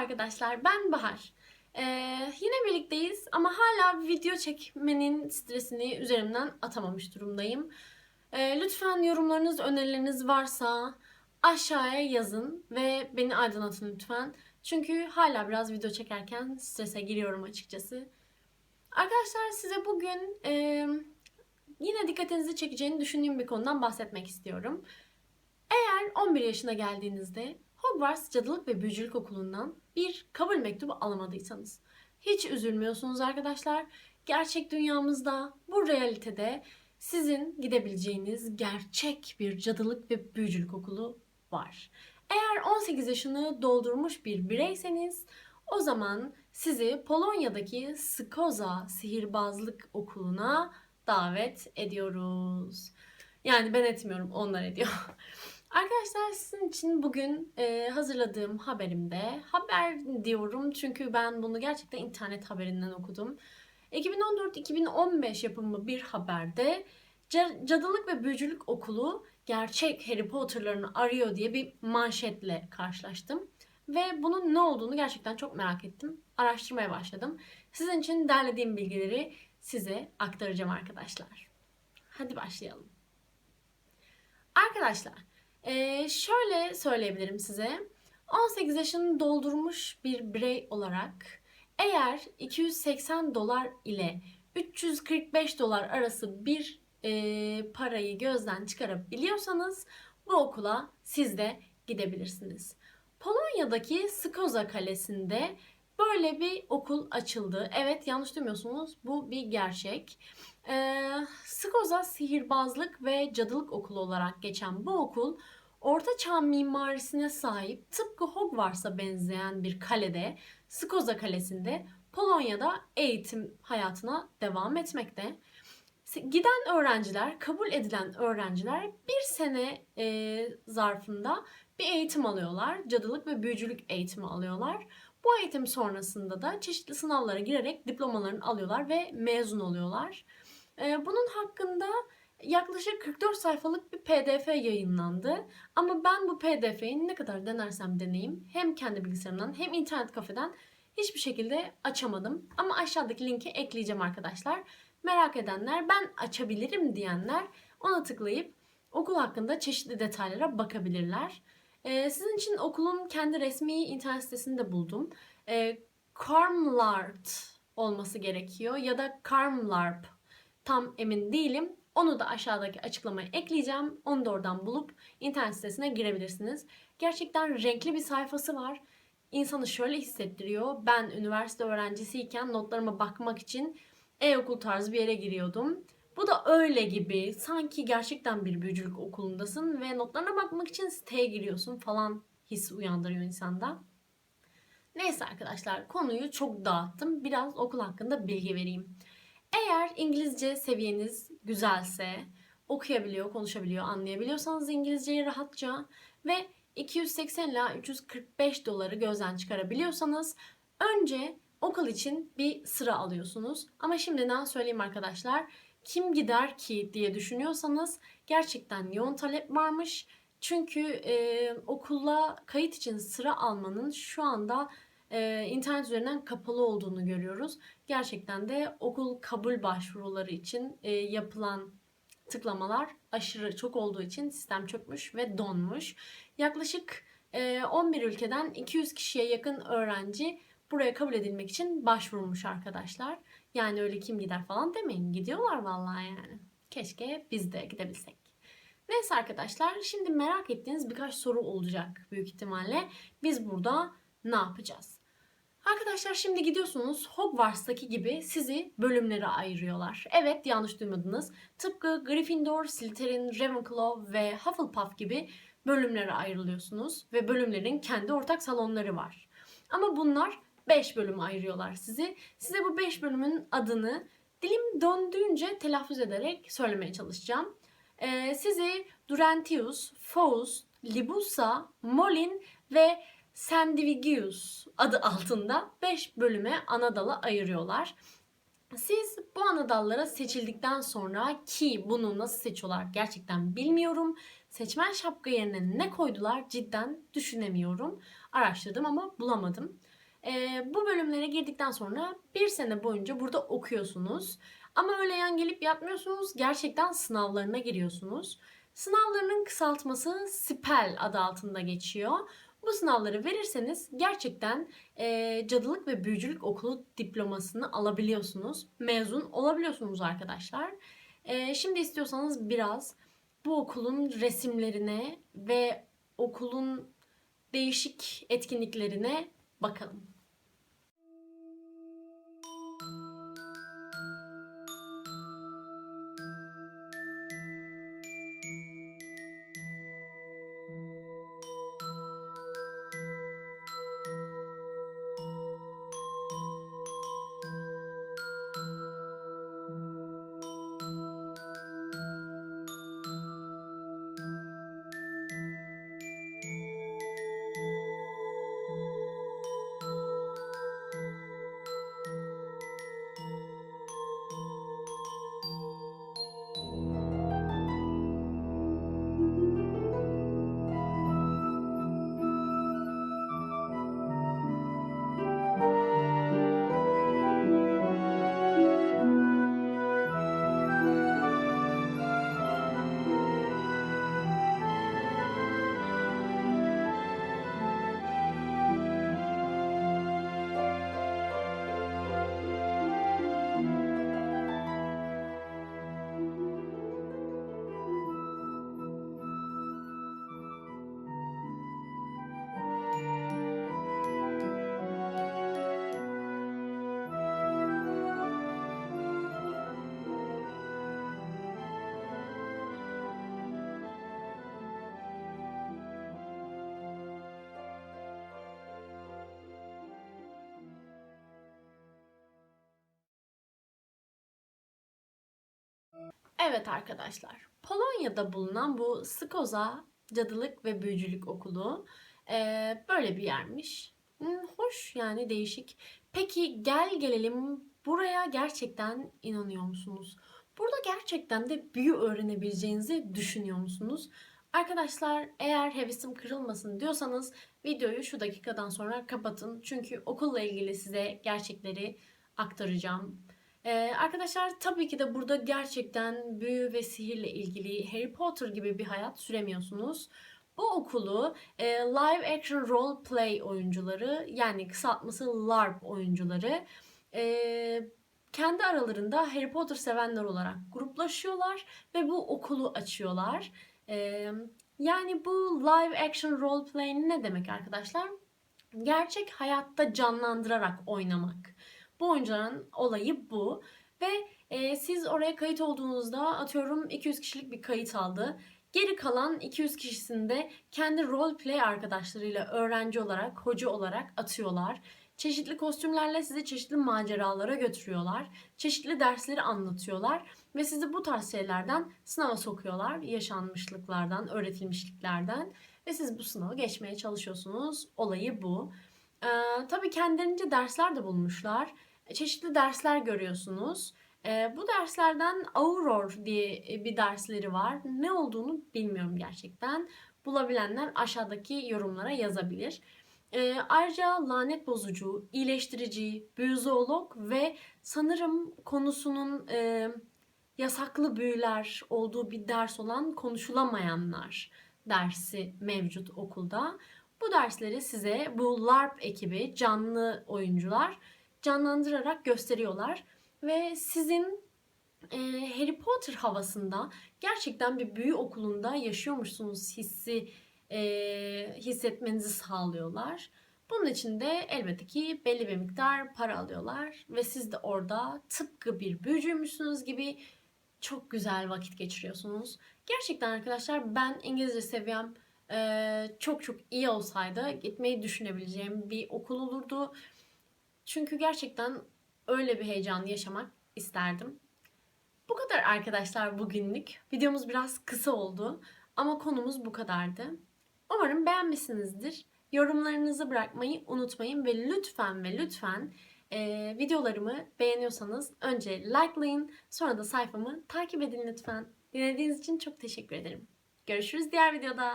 arkadaşlar, ben Bahar. Ee, yine birlikteyiz ama hala video çekmenin stresini üzerimden atamamış durumdayım. Ee, lütfen yorumlarınız, önerileriniz varsa aşağıya yazın ve beni aydınlatın lütfen. Çünkü hala biraz video çekerken strese giriyorum açıkçası. Arkadaşlar size bugün e, yine dikkatinizi çekeceğini düşündüğüm bir konudan bahsetmek istiyorum. Eğer 11 yaşına geldiğinizde Hogwarts Cadılık ve Büyücülük Okulu'ndan bir kabul mektubu alamadıysanız hiç üzülmüyorsunuz arkadaşlar. Gerçek dünyamızda, bu realitede sizin gidebileceğiniz gerçek bir cadılık ve büyücülük okulu var. Eğer 18 yaşını doldurmuş bir bireyseniz o zaman sizi Polonya'daki Skoza Sihirbazlık Okulu'na davet ediyoruz. Yani ben etmiyorum, onlar ediyor. Arkadaşlar sizin için bugün e, hazırladığım haberimde haber diyorum çünkü ben bunu gerçekten internet haberinden okudum. 2014-2015 yapımı bir haberde Ca- Cadılık ve Büyücülük Okulu gerçek Harry Potter'larını arıyor diye bir manşetle karşılaştım. Ve bunun ne olduğunu gerçekten çok merak ettim. Araştırmaya başladım. Sizin için derlediğim bilgileri size aktaracağım arkadaşlar. Hadi başlayalım. Arkadaşlar, ee, şöyle söyleyebilirim size. 18 yaşını doldurmuş bir birey olarak eğer 280 dolar ile 345 dolar arası bir e, parayı gözden çıkarabiliyorsanız bu okula siz de gidebilirsiniz. Polonya'daki Skoza Kalesi'nde böyle bir okul açıldı. Evet yanlış duymuyorsunuz bu bir gerçek. Ee, Skoza Sihirbazlık ve Cadılık Okulu olarak geçen bu okul Orta Çağ mimarisine sahip tıpkı Hogwarts'a benzeyen bir kalede Skoza Kalesi'nde Polonya'da eğitim hayatına devam etmekte. Giden öğrenciler, kabul edilen öğrenciler bir sene e, zarfında bir eğitim alıyorlar. Cadılık ve büyücülük eğitimi alıyorlar. Bu eğitim sonrasında da çeşitli sınavlara girerek diplomalarını alıyorlar ve mezun oluyorlar. Bunun hakkında yaklaşık 44 sayfalık bir pdf yayınlandı. Ama ben bu pdf'yi ne kadar denersem deneyim hem kendi bilgisayarımdan hem internet kafeden hiçbir şekilde açamadım. Ama aşağıdaki linki ekleyeceğim arkadaşlar. Merak edenler, ben açabilirim diyenler ona tıklayıp okul hakkında çeşitli detaylara bakabilirler. Ee, sizin için okulun kendi resmi internet sitesini de buldum. Ee, Carmlart olması gerekiyor ya da Carmlarp tam emin değilim. Onu da aşağıdaki açıklamaya ekleyeceğim. Onu da oradan bulup internet sitesine girebilirsiniz. Gerçekten renkli bir sayfası var. İnsanı şöyle hissettiriyor. Ben üniversite öğrencisiyken notlarıma bakmak için e-okul tarzı bir yere giriyordum. Bu da öyle gibi. Sanki gerçekten bir büyücülük okulundasın ve notlarına bakmak için siteye giriyorsun falan his uyandırıyor insanda. Neyse arkadaşlar konuyu çok dağıttım. Biraz okul hakkında bilgi vereyim. Eğer İngilizce seviyeniz güzelse, okuyabiliyor, konuşabiliyor, anlayabiliyorsanız İngilizceyi rahatça ve 280 ila 345 doları gözden çıkarabiliyorsanız önce okul için bir sıra alıyorsunuz. Ama şimdiden söyleyeyim arkadaşlar, kim gider ki diye düşünüyorsanız gerçekten yoğun talep varmış. Çünkü e, okula kayıt için sıra almanın şu anda e, internet üzerinden kapalı olduğunu görüyoruz. Gerçekten de okul kabul başvuruları için e, yapılan tıklamalar aşırı çok olduğu için sistem çökmüş ve donmuş. Yaklaşık e, 11 ülkeden 200 kişiye yakın öğrenci buraya kabul edilmek için başvurmuş arkadaşlar. Yani öyle kim gider falan demeyin. Gidiyorlar vallahi yani. Keşke biz de gidebilsek. Neyse arkadaşlar şimdi merak ettiğiniz birkaç soru olacak büyük ihtimalle. Biz burada ne yapacağız? Arkadaşlar şimdi gidiyorsunuz Hogwarts'taki gibi sizi bölümlere ayırıyorlar. Evet yanlış duymadınız. Tıpkı Gryffindor, Slytherin, Ravenclaw ve Hufflepuff gibi bölümlere ayrılıyorsunuz. Ve bölümlerin kendi ortak salonları var. Ama bunlar 5 bölüm ayırıyorlar sizi. Size bu 5 bölümün adını dilim döndüğünce telaffuz ederek söylemeye çalışacağım. Ee, sizi Durentius, Faust, Libussa, Molin ve Sandivigius adı altında 5 bölüme ana dala ayırıyorlar. Siz bu ana dallara seçildikten sonra ki bunu nasıl seçiyorlar gerçekten bilmiyorum. seçmen şapka yerine ne koydular cidden düşünemiyorum. Araştırdım ama bulamadım. Ee, bu bölümlere girdikten sonra bir sene boyunca burada okuyorsunuz. Ama öyle yan gelip yatmıyorsunuz. Gerçekten sınavlarına giriyorsunuz. Sınavlarının kısaltması SPEL adı altında geçiyor. Bu sınavları verirseniz gerçekten e, cadılık ve büyücülük okulu diplomasını alabiliyorsunuz. Mezun olabiliyorsunuz arkadaşlar. E, şimdi istiyorsanız biraz bu okulun resimlerine ve okulun değişik etkinliklerine bakalım. Evet arkadaşlar, Polonya'da bulunan bu Skoza Cadılık ve Büyücülük Okulu eee, böyle bir yermiş. Hmm, hoş yani değişik. Peki gel gelelim buraya gerçekten inanıyor musunuz? Burada gerçekten de büyü öğrenebileceğinizi düşünüyor musunuz? Arkadaşlar eğer hevesim kırılmasın diyorsanız videoyu şu dakikadan sonra kapatın. Çünkü okulla ilgili size gerçekleri aktaracağım. Ee, arkadaşlar tabii ki de burada gerçekten büyü ve sihirle ilgili Harry Potter gibi bir hayat süremiyorsunuz. Bu okulu e, live action role play oyuncuları yani kısaltması LARP oyuncuları e, kendi aralarında Harry Potter sevenler olarak gruplaşıyorlar ve bu okulu açıyorlar. E, yani bu live action role play ne demek arkadaşlar? Gerçek hayatta canlandırarak oynamak. Bu oyuncuların olayı bu. Ve e, siz oraya kayıt olduğunuzda atıyorum 200 kişilik bir kayıt aldı. Geri kalan 200 kişisini de kendi role play arkadaşlarıyla öğrenci olarak, hoca olarak atıyorlar. Çeşitli kostümlerle sizi çeşitli maceralara götürüyorlar. Çeşitli dersleri anlatıyorlar ve sizi bu tarz şeylerden sınava sokuyorlar. Yaşanmışlıklardan, öğretilmişliklerden ve siz bu sınavı geçmeye çalışıyorsunuz. Olayı bu. Ee, tabii kendilerince dersler de bulmuşlar çeşitli dersler görüyorsunuz. E, bu derslerden Auror diye bir dersleri var. Ne olduğunu bilmiyorum gerçekten. Bulabilenler aşağıdaki yorumlara yazabilir. E, ayrıca lanet bozucu, iyileştirici, büyüzoolog ve sanırım konusunun e, yasaklı büyüler olduğu bir ders olan konuşulamayanlar dersi mevcut okulda. Bu dersleri size bu LARP ekibi, canlı oyuncular canlandırarak gösteriyorlar. Ve sizin e, Harry Potter havasında gerçekten bir büyü okulunda yaşıyormuşsunuz hissi e, hissetmenizi sağlıyorlar. Bunun için de elbette ki belli bir miktar para alıyorlar ve siz de orada tıpkı bir büyücüymüşsünüz gibi çok güzel vakit geçiriyorsunuz. Gerçekten arkadaşlar ben İngilizce seviyem e, çok çok iyi olsaydı gitmeyi düşünebileceğim bir okul olurdu. Çünkü gerçekten öyle bir heyecanı yaşamak isterdim. Bu kadar arkadaşlar bugünlük. Videomuz biraz kısa oldu ama konumuz bu kadardı. Umarım beğenmişsinizdir. Yorumlarınızı bırakmayı unutmayın ve lütfen ve lütfen e, videolarımı beğeniyorsanız önce likelayın sonra da sayfamı takip edin lütfen. Dinlediğiniz için çok teşekkür ederim. Görüşürüz diğer videoda.